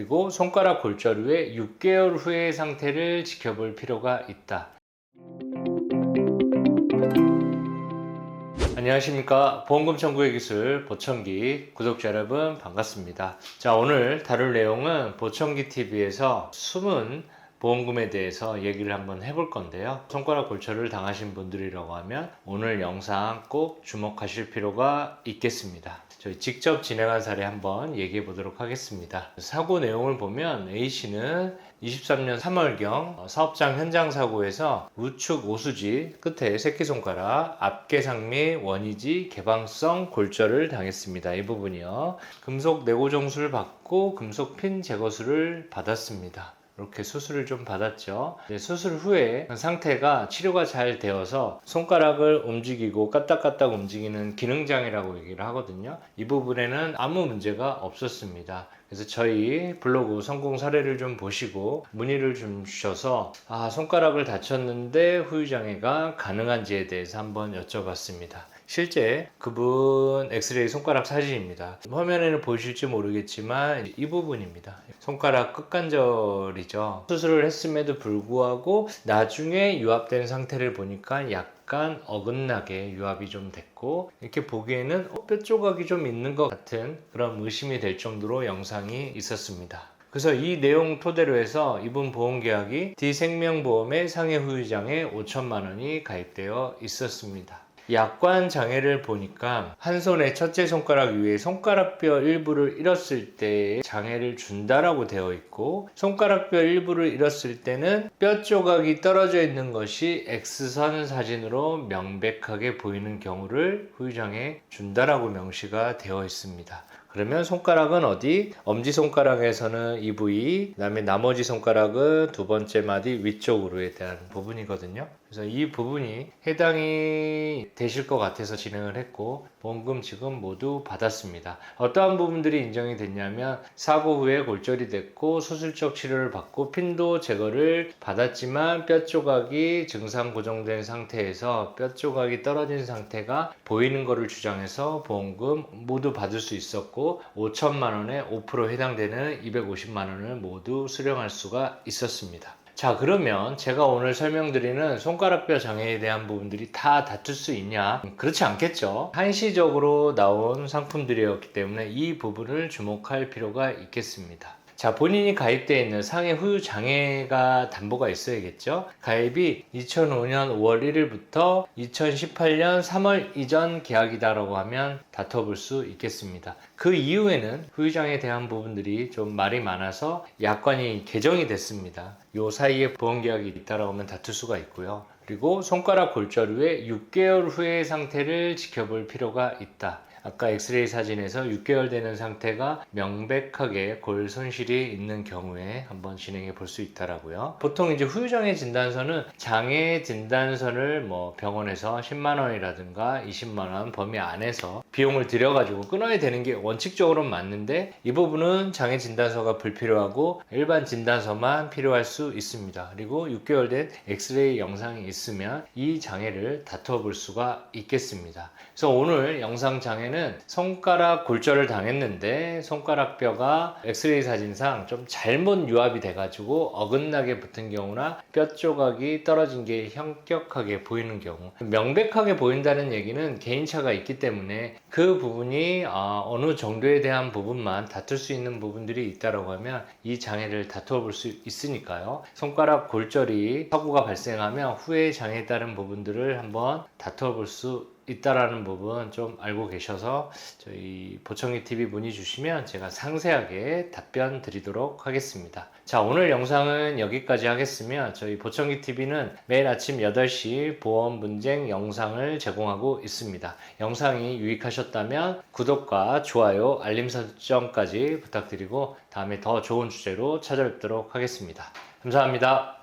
그리고 손가락 골절 후에 6개월 후의 상태를 지켜볼 필요가 있다. 안녕하십니까. 보험금 청구의 기술 보청기 구독자 여러분 반갑습니다. 자 오늘 다룰 내용은 보청기 TV에서 숨은 보험금에 대해서 얘기를 한번 해볼 건데요. 손가락 골절을 당하신 분들이라고 하면 오늘 영상 꼭 주목하실 필요가 있겠습니다 저희 직접 진행한 사례 한번 얘기해 보도록 하겠습니다 사고 내용을 보면 A씨는 23년 3월경 사업장 현장 사고에서 우측 오수지 끝에 새끼손가락 앞개상 및 원위지 개방성 골절을 당했습니다. 이 부분이요. 금속 내고정수를 받고 금속 핀 제거수를 받았습니다. 이렇게 수술을 좀 받았죠. 네, 수술 후에 상태가 치료가 잘 되어서 손가락을 움직이고 까딱까딱 움직이는 기능장애라고 얘기를 하거든요. 이 부분에는 아무 문제가 없었습니다. 그래서 저희 블로그 성공 사례를 좀 보시고 문의를 좀 주셔서 아, 손가락을 다쳤는데 후유장애가 가능한지에 대해서 한번 여쭤봤습니다. 실제 그분 엑스레이 손가락 사진입니다. 화면에는 보이실지 모르겠지만 이 부분입니다. 손가락 끝관절이죠. 수술을 했음에도 불구하고 나중에 유압된 상태를 보니까 약간 어긋나게 유압이 좀 됐고 이렇게 보기에는 어, 뼈 조각이 좀 있는 것 같은 그런 의심이 될 정도로 영상이 있었습니다. 그래서 이 내용 토대로 해서 이분 보험계약이 D생명보험의 상해 후유장에 5천만 원이 가입되어 있었습니다. 약관 장애를 보니까 한 손의 첫째 손가락 위에 손가락뼈 일부를 잃었을 때 장애를 준다라고 되어 있고 손가락뼈 일부를 잃었을 때는 뼈 조각이 떨어져 있는 것이 X선 사진으로 명백하게 보이는 경우를 후유장애 준다라고 명시가 되어 있습니다. 그러면 손가락은 어디? 엄지손가락에서는 이 부위, 그 다음에 나머지 손가락은 두 번째 마디 위쪽으로에 대한 부분이거든요. 그래서 이 부분이 해당이 되실 것 같아서 진행을 했고, 보험금 지금 모두 받았습니다. 어떠한 부분들이 인정이 됐냐면, 사고 후에 골절이 됐고, 수술적 치료를 받고, 핀도 제거를 받았지만, 뼈 조각이 증상 고정된 상태에서 뼈 조각이 떨어진 상태가 보이는 것을 주장해서 보험금 모두 받을 수 있었고, 5천만 원에 5% 해당되는 250만 원을 모두 수령할 수가 있었습니다. 자, 그러면 제가 오늘 설명드리는 손가락뼈 장애에 대한 부분들이 다 다툴 수 있냐? 그렇지 않겠죠. 한시적으로 나온 상품들이었기 때문에 이 부분을 주목할 필요가 있겠습니다. 자, 본인이 가입되어 있는 상해 후유 장애가 담보가 있어야겠죠. 가입이 2005년 5월 1일부터 2018년 3월 이전 계약이다라고 하면 다퉈볼 수 있겠습니다. 그 이후에는 후유 장애에 대한 부분들이 좀 말이 많아서 약관이 개정이 됐습니다. 요 사이에 보험 계약이 있다라고 하면 다툴 수가 있고요. 그리고 손가락 골절 후에 6개월 후의 상태를 지켜볼 필요가 있다. 아까 엑스레이 사진에서 6개월 되는 상태가 명백하게 골 손실이 있는 경우에 한번 진행해 볼 수 있다라고요. 보통 이제 후유장애 진단서는 장애 진단서를 뭐 병원에서 10만 원이라든가 20만 원 범위 안에서 비용을 들여가지고 끊어야 되는 게 원칙적으로 맞는데 이 부분은 장애 진단서가 불필요하고 일반 진단서만 필요할 수 있습니다. 그리고 6개월 된 엑스레이 영상이 있으면 이 장애를 다퉈볼 수가 있겠습니다. 그래서 오늘 영상 장애는 손가락 골절을 당했는데 손가락 뼈가 엑스레이 사진상 좀 잘못 유압이 돼가지고 어긋나게 붙은 경우나 뼈 조각이 떨어진 게 현격하게 보이는 경우 명백하게 보인다는 얘기는 개인차가 있기 때문에 그 부분이 아, 어느 정도에 대한 부분만 다툴 수 있는 부분들이 있다라고 하면 이 장애를 다투어 볼 수 있으니까요. 손가락 골절이 사고가 발생하면 후에 장애에 따른 부분들을 한번 다투어 볼 수 있다라는 부분 좀 알고 계셔서 저희 보청기 TV 문의 주시면 제가 상세하게 답변 드리도록 하겠습니다. 자, 오늘 영상은 여기까지 하겠으며 저희 보청기 TV는 매일 아침 8시 보험 분쟁 영상을 제공하고 있습니다. 영상이 유익하셨다면 구독과 좋아요, 알림 설정까지 부탁드리고 다음에 더 좋은 주제로 찾아뵙도록 하겠습니다. 감사합니다.